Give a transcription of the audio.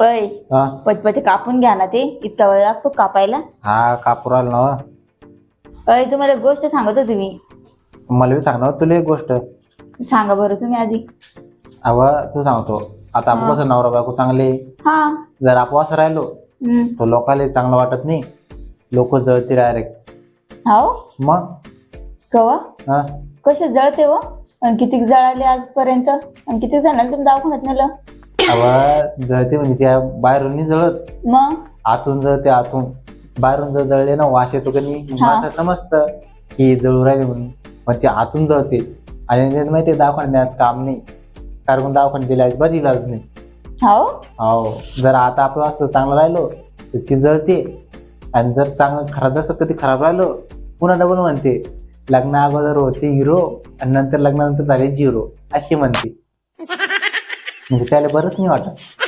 अय हा? पचपचे कापून घ्या ना ते. इतका वेळ लागतो कापायला. हा कापूर ना अय तुम्हाला एक गोष्ट सांगत होती मी. मला बी सांगणार तुला एक गोष्ट. सांगा बरं तुम्ही आधी. अव तू सांगतो. आता आपण कसं नवरा बायको चांगले हा. जर असं राहिलो हम्म. तर लोकांना चांगलं वाटत नाही. लोक जळते डायरेक्ट हाव मग? कवा? हा. कसे जळते व आणि किती जळाले आजपर्यंत? आणि किती जणांना तुम्ही दवाखान्यात नेलं? अव जळते म्हणजे त्या बाहेरून नाही जळत मग? आतून जळते आतून. बाहेरून जर जळले ना वास येतो का नाही मग हा. माणसं समजतं की जळू राहिले म्हणून. पण ते आतून जळते. आणि माहिती दवाखान्यात न्यायचं काम नाही. कारण दवाखान्यात दिला अजिबात इलाज नाही. हाव हो. जर आता आपलं असं चांगलं राहिलो तर ती जळते. आणि जर चांगलं खराब जसं कधी खराब राहिलो पुन्हा डबल म्हणते. लग्ना अगोदर होते हिरो आणि नंतर लग्नानंतर झाले झिरो अशी म्हणते. म्हणजे त्याला बरंच नाही वाटत.